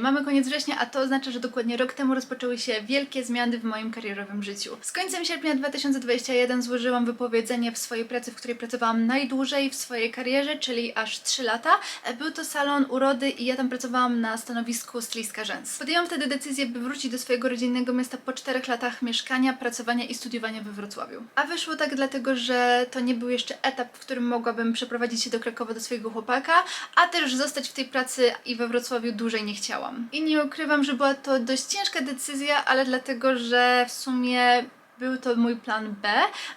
Mamy koniec września, a to oznacza, że dokładnie rok temu rozpoczęły się wielkie zmiany w moim karierowym życiu. Z końcem sierpnia 2021 złożyłam wypowiedzenie w swojej pracy, w której pracowałam najdłużej w swojej karierze, czyli aż 3 lata. E, Był to salon urody i ja tam pracowałam na stanowisku stylistka rzęs. Podjęłam wtedy decyzję, by wrócić do swojego rodzinnego miasta po 4 latach mieszkania, pracowania i studiowania we Wrocławiu. A wyszło tak dlatego, że to nie był jeszcze etap, w którym mogłabym przeprowadzić się do Krakowa do swojego chłopaka, a też zostać w tej pracy i we Wrocławiu dłużej nie chciałam. I nie ukrywam, że była to dość ciężka decyzja, ale dlatego, że w sumie był to mój plan B,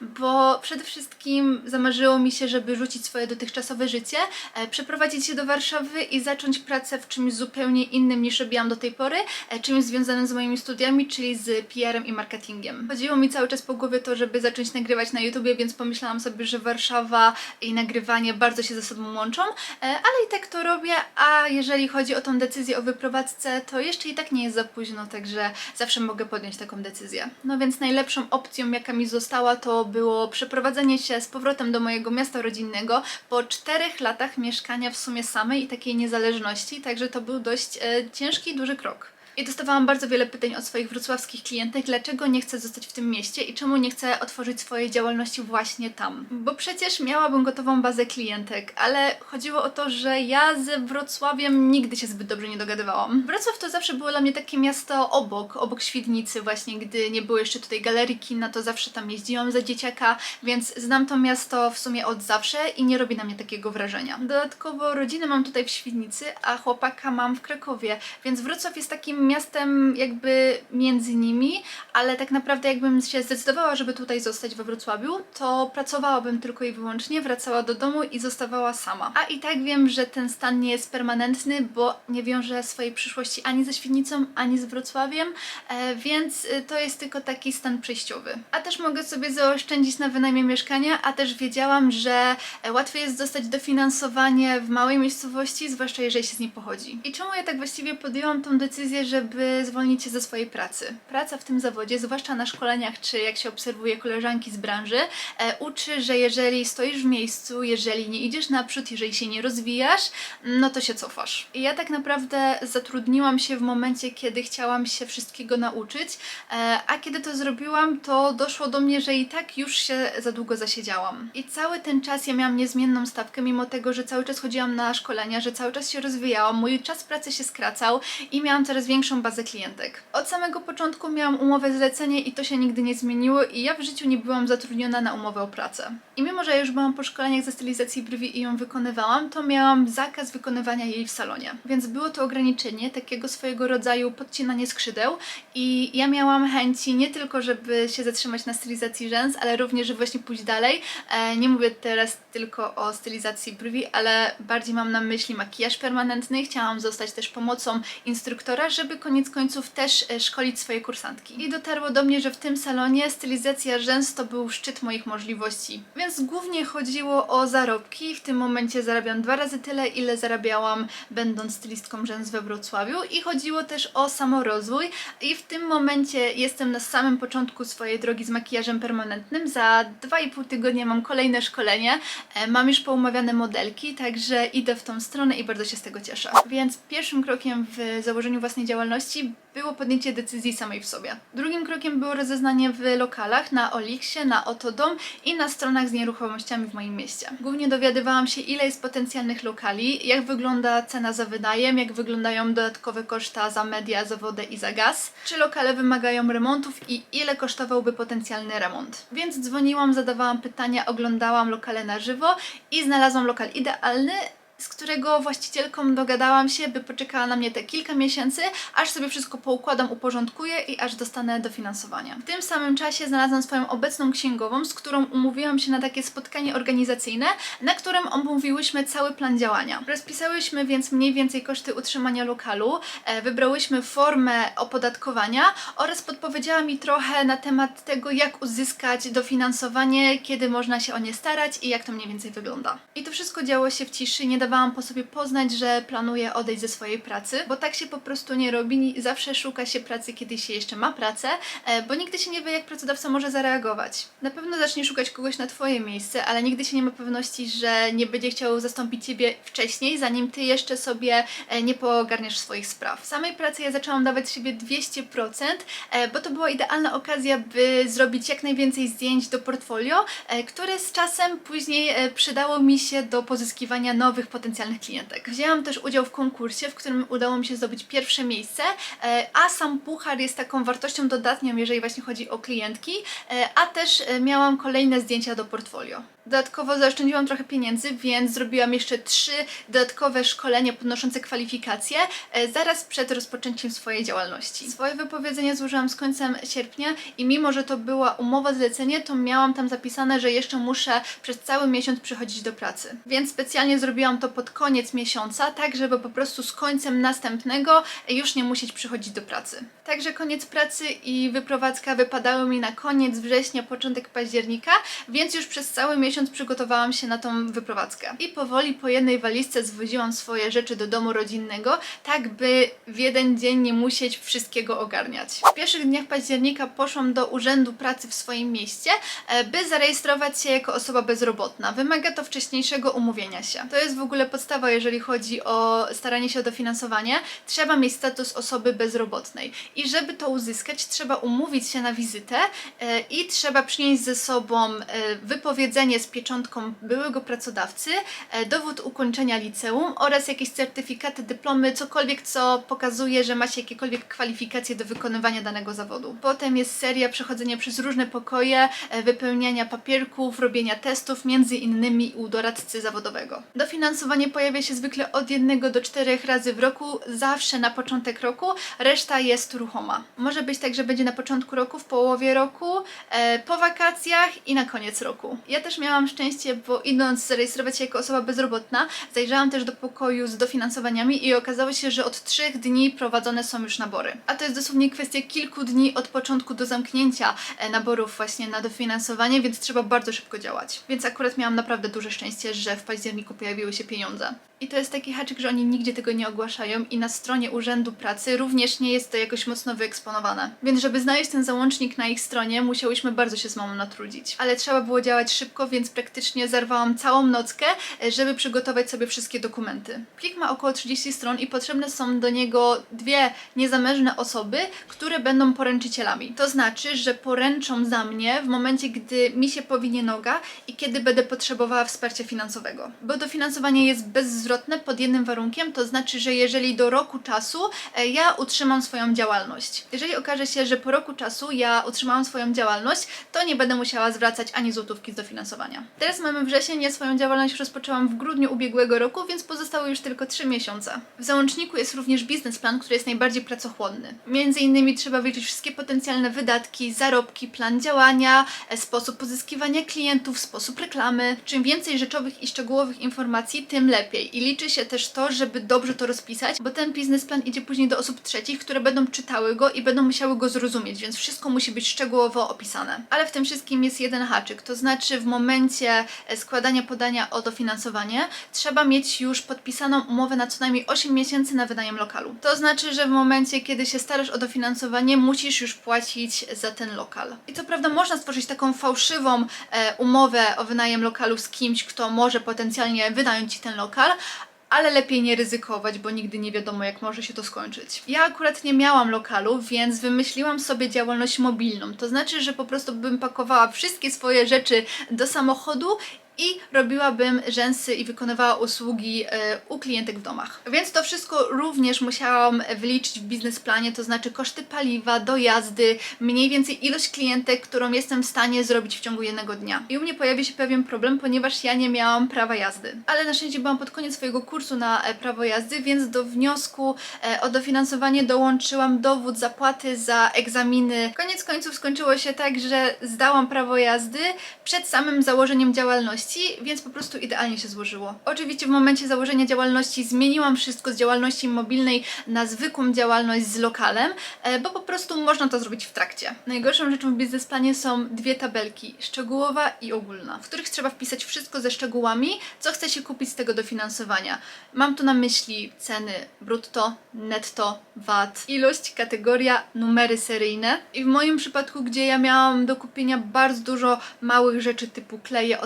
bo przede wszystkim zamarzyło mi się, żeby rzucić swoje dotychczasowe życie, e, przeprowadzić się do Warszawy i zacząć pracę w czymś zupełnie innym niż robiłam do tej pory, e, czymś związanym z moimi studiami, czyli z PR-em i marketingiem. Chodziło mi cały czas po głowie to, żeby zacząć nagrywać na YouTubie, więc pomyślałam sobie, że Warszawa i nagrywanie bardzo się ze sobą łączą, e, ale i tak to robię, a jeżeli chodzi o tą decyzję o wyprowadzce, to jeszcze i tak nie jest za późno, także zawsze mogę podjąć taką decyzję. No więc najlepszą opcją, jaka mi została, to było przeprowadzenie się z powrotem do mojego miasta rodzinnego po czterech latach mieszkania w sumie samej i takiej niezależności, także to był dość e, ciężki duży krok. I dostawałam bardzo wiele pytań od swoich wrocławskich klientek, dlaczego nie chcę zostać w tym mieście i czemu nie chcę otworzyć swojej działalności właśnie tam. Bo przecież miałabym gotową bazę klientek, ale chodziło o to, że ja ze Wrocławiem nigdy się zbyt dobrze nie dogadywałam. Wrocław to zawsze było dla mnie takie miasto obok, obok Świdnicy właśnie, gdy nie było jeszcze tutaj galerii kina, to zawsze tam jeździłam za dzieciaka, więc znam to miasto w sumie od zawsze i nie robi na mnie takiego wrażenia. Dodatkowo rodzinę mam tutaj w Świdnicy, a chłopaka mam w Krakowie, więc Wrocław jest takim miastem jakby między nimi, ale tak naprawdę jakbym się zdecydowała, żeby tutaj zostać we Wrocławiu, to pracowałabym tylko i wyłącznie, wracała do domu i zostawała sama. A i tak wiem, że ten stan nie jest permanentny, bo nie wiążę swojej przyszłości ani ze Świdnicą, ani z Wrocławiem, e, więc y, to jest tylko taki stan przejściowy. A też mogę sobie zaoszczędzić na wynajmie mieszkania, a też wiedziałam, że e, łatwiej jest dostać dofinansowanie w małej miejscowości, zwłaszcza jeżeli się z niej pochodzi. I czemu ja tak właściwie podjęłam tą decyzję, żeby zwolnić się ze swojej pracy? Praca w tym zawodzie, zwłaszcza na szkoleniach, czy jak się obserwuje koleżanki z branży, e, uczy, że jeżeli stoisz w miejscu, jeżeli nie idziesz naprzód, jeżeli się nie rozwijasz, no to się cofasz. I ja tak naprawdę zatrudniłam się w momencie, kiedy chciałam się wszystkiego nauczyć, e, a kiedy to zrobiłam, to doszło do mnie, że i tak już się za długo zasiedziałam. I cały ten czas ja miałam niezmienną stawkę, mimo tego, że cały czas chodziłam na szkolenia, że cały czas się rozwijałam, mój czas pracy się skracał i miałam coraz większą bazę klientek. Od samego początku miałam umowę zlecenie i to się nigdy nie zmieniło i ja w życiu nie byłam zatrudniona na umowę o pracę. I mimo, że już byłam po szkoleniach ze stylizacji brwi i ją wykonywałam, to miałam zakaz wykonywania jej w salonie. Więc było to ograniczenie, takiego swojego rodzaju podcinanie skrzydeł i ja miałam chęci nie tylko, żeby się zatrzymać na stylizacji rzęs, ale również, żeby właśnie pójść dalej. E, nie mówię teraz tylko o stylizacji brwi, ale bardziej mam na myśli makijaż permanentny. Chciałam zostać też pomocą instruktora, żeby koniec końców też e, szkolić swoje kursantki. I dotarło do mnie, że w tym salonie stylizacja rzęs to był szczyt moich możliwości. Więc głównie chodziło o zarobki. W tym momencie zarabiam dwa razy tyle, ile zarabiałam będąc stylistką rzęs we Wrocławiu i chodziło też o samorozwój i w tym momencie jestem na samym początku swojej drogi z makijażem permanentnym. Za 2,5 tygodnia mam kolejne szkolenie, e, mam już poumawiane modelki, także idę w tą stronę i bardzo się z tego cieszę. Więc pierwszym krokiem w założeniu własnej działalności było podjęcie decyzji samej w sobie. Drugim krokiem było rozeznanie w lokalach, na Oliksie, na Otodom i na stronach z nieruchomościami w moim mieście. Głównie dowiadywałam się, ile jest potencjalnych lokali, jak wygląda cena za wynajem, jak wyglądają dodatkowe koszta za media, za wodę i za gaz, czy lokale wymagają remontów i ile kosztowałby potencjalny remont. Więc dzwoniłam, zadawałam pytania, oglądałam lokale na żywo i znalazłam lokal idealny, z którego właścicielką dogadałam się, by poczekała na mnie te kilka miesięcy, aż sobie wszystko poukładam, uporządkuję i aż dostanę dofinansowanie. W tym samym czasie znalazłam swoją obecną księgową, z którą umówiłam się na takie spotkanie organizacyjne, na którym omówiłyśmy cały plan działania. Rozpisałyśmy więc mniej więcej koszty utrzymania lokalu, e, wybrałyśmy formę opodatkowania oraz podpowiedziała mi trochę na temat tego, jak uzyskać dofinansowanie, kiedy można się o nie starać i jak to mniej więcej wygląda. I to wszystko działo się w ciszy, nie dawałam po sobie poznać, że planuję odejść ze swojej pracy, bo tak się po prostu nie robi. Zawsze szuka się pracy, kiedy się jeszcze ma pracę, e, bo nigdy się nie wie, jak pracodawca może zareagować. Na pewno zacznie szukać kogoś na Twoje miejsce, ale nigdy się nie ma pewności, że nie będzie chciał zastąpić Ciebie wcześniej, zanim Ty jeszcze sobie e, nie poogarniasz swoich spraw. W samej pracy ja zaczęłam dawać siebie 200%, e, bo to była idealna okazja, by zrobić jak najwięcej zdjęć do portfolio, które z czasem później przydało mi się do pozyskiwania nowych potencjalnych klientek. Wzięłam też udział w konkursie, w którym udało mi się zdobyć pierwsze miejsce, e, a sam puchar jest taką wartością dodatnią, jeżeli właśnie chodzi o klientki, e, a też e, miałam kolejne zdjęcia do portfolio. Dodatkowo zaoszczędziłam trochę pieniędzy, więc zrobiłam jeszcze trzy dodatkowe szkolenia podnoszące kwalifikacje e, zaraz przed rozpoczęciem swojej działalności. Swoje wypowiedzenie złożyłam z końcem sierpnia i mimo, że to była umowa zlecenie, to miałam tam zapisane, że jeszcze muszę przez cały miesiąc przychodzić do pracy. Więc specjalnie zrobiłam to pod koniec miesiąca, tak żeby po prostu z końcem następnego już nie musieć przychodzić do pracy. Także koniec pracy i wyprowadzka wypadały mi na koniec września, początek października, więc już przez cały miesiąc przygotowałam się na tą wyprowadzkę. I powoli po jednej walizce zwoziłam swoje rzeczy do domu rodzinnego, tak by w jeden dzień nie musieć wszystkiego ogarniać. W pierwszych dniach października poszłam do urzędu pracy w swoim mieście, e, by zarejestrować się jako osoba bezrobotna. Wymaga to wcześniejszego umówienia się. To jest w ogóle podstawa, jeżeli chodzi o staranie się o dofinansowanie. Trzeba mieć status osoby bezrobotnej. I żeby to uzyskać, trzeba umówić się na wizytę e, i trzeba przynieść ze sobą e, wypowiedzenie z pieczątką byłego pracodawcy, e, dowód ukończenia liceum oraz jakieś certyfikaty, dyplomy, cokolwiek, co pokazuje, że macie jakiekolwiek kwalifikacje do wykonywania danego zawodu. Potem jest seria przechodzenia przez różne pokoje, e, wypełniania papierków, robienia testów, między innymi u doradcy zawodowego. Dofinansowanie pojawia się zwykle od jednego do czterech razy w roku, zawsze na początek roku, reszta jest ruchoma. Może być tak, że będzie na początku roku, w połowie roku, e, po wakacjach i na koniec roku. Ja też miałam szczęście, bo idąc zarejestrować się jako osoba bezrobotna, zajrzałam też do pokoju z dofinansowaniami i okazało się, że od trzech dni prowadzone są już nabory. A to jest dosłownie kwestia kilku dni od początku do zamknięcia e, naborów właśnie na dofinansowanie, więc trzeba bardzo szybko działać. Więc akurat miałam naprawdę duże szczęście, że w październiku pojawiły się pieniądze. I to jest taki haczyk, że oni nigdzie tego nie ogłaszają i na stronie Urzędu Pracy również nie jest to jakoś mocno wyeksponowane. Więc żeby znaleźć ten załącznik na ich stronie, musiałyśmy bardzo się z mamą natrudzić. Ale trzeba było działać szybko, więc praktycznie zerwałam całą nockę, e, żeby przygotować sobie wszystkie dokumenty. Plik ma około 30 stron i potrzebne są do niego dwie niezamężne osoby, które będą poręczycielami. To znaczy, że poręczą za mnie w momencie, gdy mi się powinie noga i kiedy będę potrzebowała wsparcia finansowego. Bo dofinansowanie jest bezzwrotne pod jednym warunkiem, to znaczy, że jeżeli do roku czasu e, ja utrzymam swoją działalność. Jeżeli okaże się, że po roku czasu ja utrzymałam swoją działalność, to nie będę musiała zwracać ani złotówki z dofinansowania. Teraz mamy wrzesień, ja swoją działalność rozpoczęłam w grudniu ubiegłego roku, więc pozostały już tylko 3 miesiące. W załączniku jest również biznesplan, który jest najbardziej pracochłonny. Między innymi trzeba wyliczyć wszystkie potencjalne wydatki, zarobki, plan działania, e, sposób pozyskiwania klientów, sposób reklamy. Czym więcej rzeczowych i szczegółowych informacji, tym lepiej. I liczy się też to, żeby dobrze to rozpisać, bo ten biznesplan idzie później do osób trzecich, które będą czytały go i będą musiały go zrozumieć, więc wszystko musi być szczegółowo opisane. Ale w tym wszystkim jest jeden haczyk, to znaczy w momencie e, składania podania o dofinansowanie trzeba mieć już podpisaną umowę na co najmniej 8 miesięcy na wynajem lokalu. To znaczy, że w momencie, kiedy się starasz o dofinansowanie, musisz już płacić za ten lokal. I co prawda można stworzyć taką fałszywą e, umowę o wynajem lokalu z kimś, kto może potencjalnie wynająć ci ten lokal, ale lepiej nie ryzykować, bo nigdy nie wiadomo, jak może się to skończyć. Ja akurat nie miałam lokalu, więc wymyśliłam sobie działalność mobilną. To znaczy, że po prostu bym pakowała wszystkie swoje rzeczy do samochodu i robiłabym rzęsy i wykonywała usługi e, u klientek w domach. Więc to wszystko również musiałam wyliczyć w biznesplanie, to znaczy koszty paliwa, dojazdy, mniej więcej ilość klientek, którą jestem w stanie zrobić w ciągu jednego dnia. I u mnie pojawi się pewien problem, ponieważ ja nie miałam prawa jazdy. Ale na szczęście byłam pod koniec swojego kursu na e, prawo jazdy, więc do wniosku e, o dofinansowanie dołączyłam dowód zapłaty za egzaminy. Koniec końców skończyło się tak, że zdałam prawo jazdy przed samym założeniem działalności działalności, więc po prostu idealnie się złożyło. Oczywiście w momencie założenia działalności zmieniłam wszystko z działalności mobilnej na zwykłą działalność z lokalem, e, bo po prostu można to zrobić w trakcie. Najgorszą rzeczą w biznesplanie są dwie tabelki, szczegółowa i ogólna, w których trzeba wpisać wszystko ze szczegółami, co chce się kupić z tego dofinansowania. Mam tu na myśli ceny brutto, netto, VAT, ilość, kategoria, numery seryjne. I w moim przypadku, gdzie ja miałam do kupienia bardzo dużo małych rzeczy typu kleje,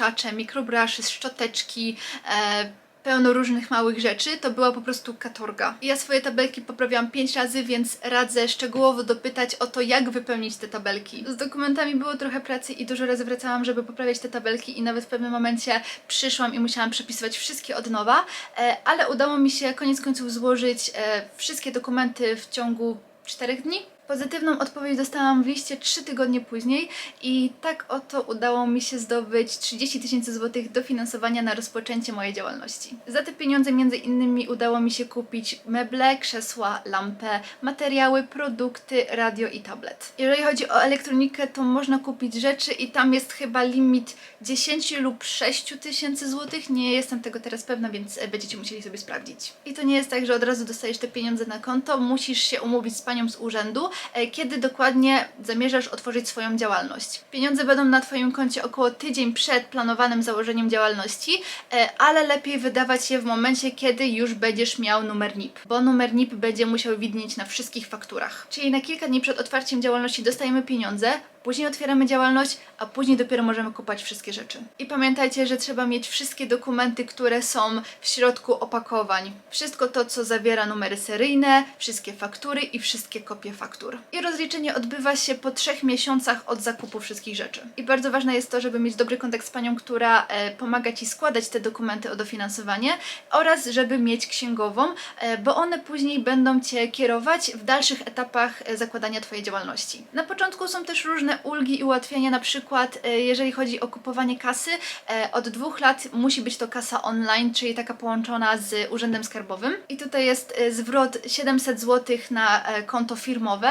odtłuszczacze, mikrobrushy, szczoteczki, e, pełno różnych małych rzeczy, to była po prostu katorga. Ja swoje tabelki poprawiałam 5 razy, więc radzę szczegółowo dopytać o to, jak wypełnić te tabelki. Z dokumentami było trochę pracy i dużo razy wracałam, żeby poprawiać te tabelki i nawet w pewnym momencie przyszłam i musiałam przepisywać wszystkie od nowa, e, ale udało mi się koniec końców złożyć e, wszystkie dokumenty w ciągu 4 dni. Pozytywną odpowiedź dostałam w liście 3 tygodnie później i tak oto udało mi się zdobyć 30 tysięcy złotych dofinansowania na rozpoczęcie mojej działalności. Za te pieniądze między innymi udało mi się kupić meble, krzesła, lampę, materiały, produkty, radio i tablet. Jeżeli chodzi o elektronikę, to można kupić rzeczy i tam jest chyba limit 10 lub 6 tysięcy złotych. Nie jestem tego teraz pewna, więc będziecie musieli sobie sprawdzić. I to nie jest tak, że od razu dostajesz te pieniądze na konto, musisz się umówić z panią z urzędu, kiedy dokładnie zamierzasz otworzyć swoją działalność. Pieniądze będą na Twoim koncie około tydzień przed planowanym założeniem działalności, e, ale lepiej wydawać je w momencie, kiedy już będziesz miał numer NIP, bo numer NIP będzie musiał widnieć na wszystkich fakturach. Czyli na kilka dni przed otwarciem działalności dostajemy pieniądze, Później otwieramy działalność, a później dopiero możemy kupować wszystkie rzeczy. I pamiętajcie, że trzeba mieć wszystkie dokumenty, które są w środku opakowań. Wszystko to, co zawiera numery seryjne, wszystkie faktury i wszystkie kopie faktur. I rozliczenie odbywa się po trzech miesiącach od zakupu wszystkich rzeczy. I bardzo ważne jest to, żeby mieć dobry kontakt z panią, która e, pomaga ci składać te dokumenty o dofinansowanie oraz żeby mieć księgową, e, bo one później będą cię kierować w dalszych etapach e, zakładania twojej działalności. Na początku są też różne ulgi i ułatwienia, na przykład e, jeżeli chodzi o kupowanie kasy, e, od dwóch lat musi być to kasa online, czyli taka połączona z urzędem skarbowym. I tutaj jest e, zwrot 700 zł na e, konto firmowe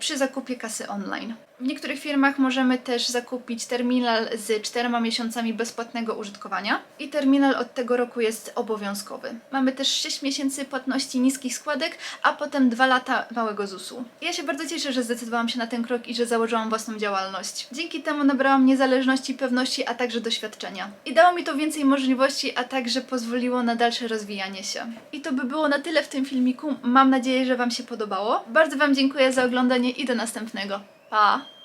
przy zakupie kasy online. W niektórych firmach możemy też zakupić terminal z czterema miesiącami bezpłatnego użytkowania i terminal od tego roku jest obowiązkowy. Mamy też 6 miesięcy płatności niskich składek, a potem 2 lata małego ZUS-u. Ja się bardzo cieszę, że zdecydowałam się na ten krok i że założyłam własną działalność. Dzięki temu nabrałam niezależności, pewności, a także doświadczenia. I dało mi to więcej możliwości, a także pozwoliło na dalsze rozwijanie się. I to by było na tyle w tym filmiku. Mam nadzieję, że Wam się podobało. Bardzo Wam dziękuję za oglądanie i do następnego. 啊。